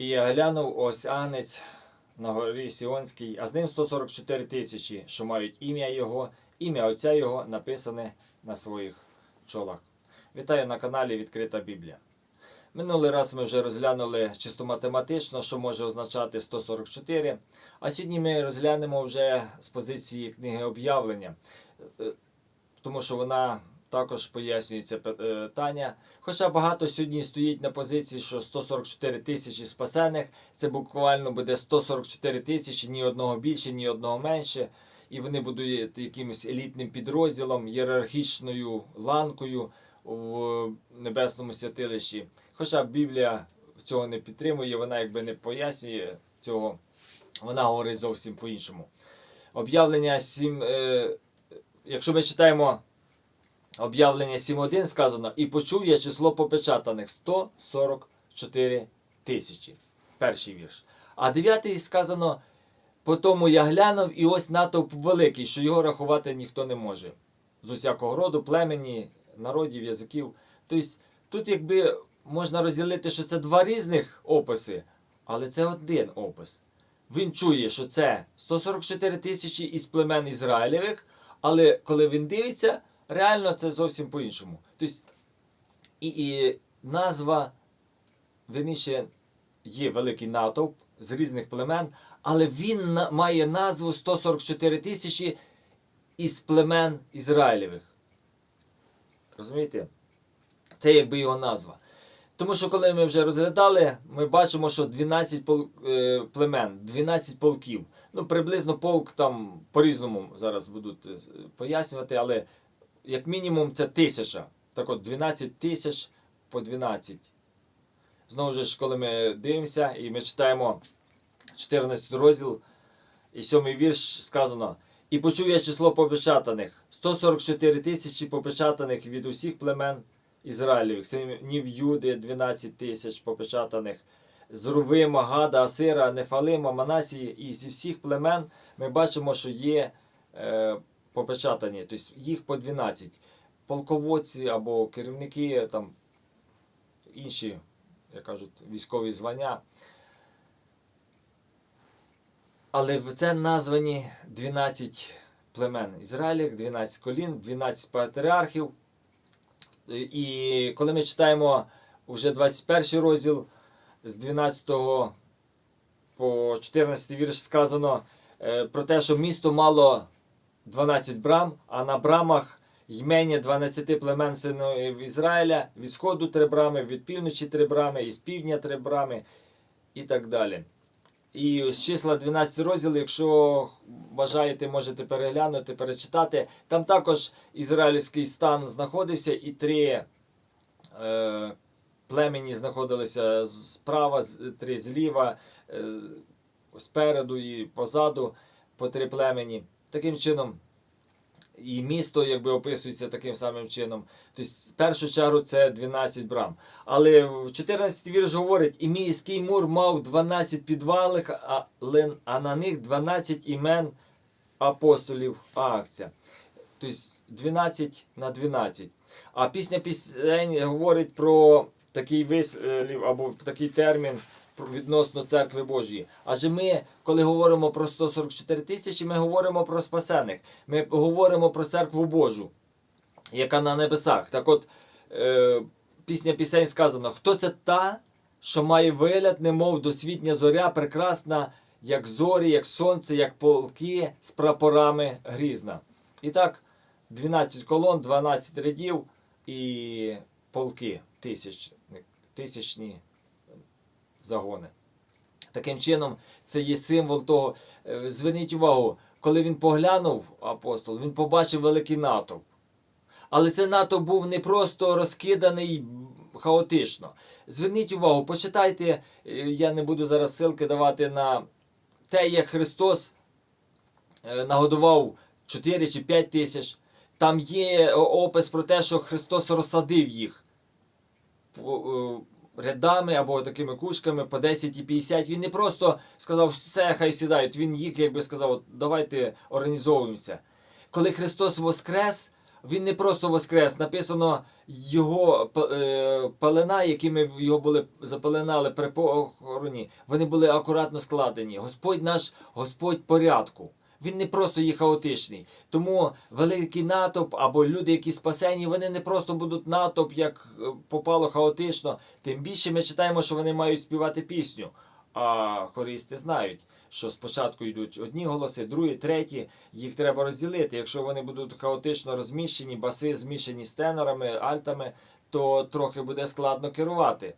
І глянув ось агнець на горі Сіонській, а з ним 144 тисячі, що мають ім'я Його, ім'я Отця Його написане на своїх чолах. Вітаю на каналі Відкрита Біблія. Минулий раз ми вже розглянули чисто математично, що може означати 144. А сьогодні ми розглянемо вже з позиції книги об'явлення, Е, тому що вона також пояснюється питання. Хоча багато сьогодні стоїть на позиції, що 144 тисячі спасених, це буквально буде 144 тисячі, ні одного більше, ні одного менше. І вони будуть якимось елітним підрозділом, ієрархічною ланкою в небесному святилищі. Хоча Біблія цього не підтримує, вона якби не пояснює цього, вона говорить зовсім по-іншому. Об'явлення 7, е, якщо ми читаємо об'явлення 7.1 сказано, і почув я число попечатаних 144 тисячі. Перший вірш. А дев'ятий сказано, по тому я глянув, і ось натовп великий, що його рахувати ніхто не може. З усякого роду, племені, народів, язиків. Тобто тут якби можна розділити, що це два різних описи, але це один опис. Він чує, що це 144 тисячі із племен Ізраїлевих, але коли він дивиться, реально це зовсім по-іншому. Тобто, і, і назва, верніше, є великий натовп з різних племен, але він на- має назву 144 тисячі із племен Ізраїлевих. Розумієте? Це якби його назва. Тому що коли ми вже розглядали, ми бачимо, що 12 пол, е, племен, 12 полків. Ну, приблизно полк там по-різному зараз будуть е, пояснювати, але як мінімум це тисяча. Так от 12 тисяч по 12. Знову ж, коли ми дивимося і ми читаємо 14 розділ і 7 вірш сказано. І почув я число попечатаних 144 тисячі попечатаних від усіх племен Ізраїлевих, синів Юди 12 тисяч попечатаних, з Рувима, Гада, Асира, Нефалима, Манасії і зі всіх племен ми бачимо, що є е, попечатані, тобто їх по 12. Полководці або керівники, там інші, як кажуть, військові звання. Але це названі 12 племен Ізраїлів, 12 колін, 12 патріархів. І коли ми читаємо вже 21 розділ з 12 по 14 вірш сказано е, про те, що місто мало 12 брам, а на брамах ймення 12 племен синів Ізраїля, від сходу три брами, від півночі три брами, і з півдня три брами і так далі. І з числа 12 розділ, якщо бажаєте, можете переглянути, перечитати. Там також ізраїльський стан знаходився, і три е, племені знаходилися справа, три зліва, е, спереду і позаду по три племені. Таким чином, і місто якби описується таким самим чином. Тобто, в першу чергу це 12 брам. Але в 14 вірш говорить, і міський мур мав 12 підвалих, а, на них 12 імен апостолів Акця. Тобто 12 на 12. А пісня пісень говорить про такий вислів або такий термін відносно церкви Божої. Адже ми, коли говоримо про 144 тисячі, ми говоримо про спасених. Ми говоримо про церкву Божу, яка на небесах. Так от, е, пісня пісень сказано: хто це та, що має вигляд, немов досвітня зоря, прекрасна, як зорі, як сонце, як полки з прапорами грізна. І так, 12 колон, 12 рядів і полки тисяч, тисячні загони. Таким чином, це є символ того. Е, Зверніть увагу, коли він поглянув апостол, він побачив великий натовп. Але цей натовп був не просто розкиданий хаотично. Зверніть увагу, почитайте, е, я не буду зараз ссылки давати на те, як Христос е, нагодував 4 чи 5 тисяч. Там є опис про те, що Христос розсадив їх рядами або такими кушками по 10 і 50. Він не просто сказав, все, хай сідають. Він їх, якби сказав, давайте організовуємося. Коли Христос воскрес, Він не просто воскрес, написано його е, пелена, якими його були запеленали при похороні, вони були акуратно складені. Господь наш Господь порядку. Він не просто є хаотичний. Тому великий натовп або люди, які спасені, вони не просто будуть натовп, як е, попало хаотично. Тим більше ми читаємо, що вони мають співати пісню. А хористи знають, що спочатку йдуть одні голоси, другі, треті. Їх треба розділити. Якщо вони будуть хаотично розміщені, баси змішані з тенорами, альтами, то трохи буде складно керувати.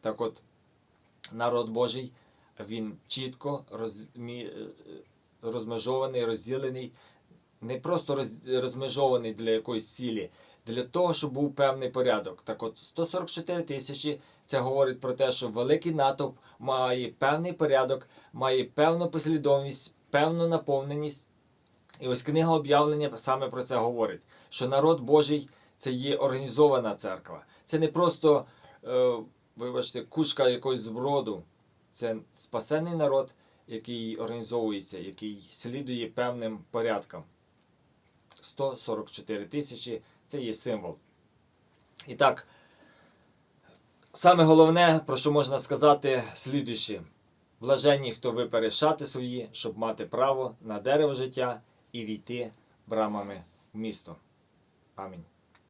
Так от, народ Божий, він чітко розмі... розмежований, розділений, не просто роз... розмежований для якоїсь цілі, для того, щоб був певний порядок. Так от 144 тисячі це говорить про те, що великий натовп має певний порядок, має певну послідовність, певну наповненість. І ось книга об'явлення саме про це говорить, що народ Божий це є організована церква. Це не просто, е, вибачте, кушка якогось зброду. Це спасений народ, який організовується, який слідує певним порядкам. 144 тисячі це є символ. І так, саме головне, про що можна сказати, слідуюче. Блаженні, хто випере шати свої, щоб мати право на дерево життя і війти брамами в місто. Амінь.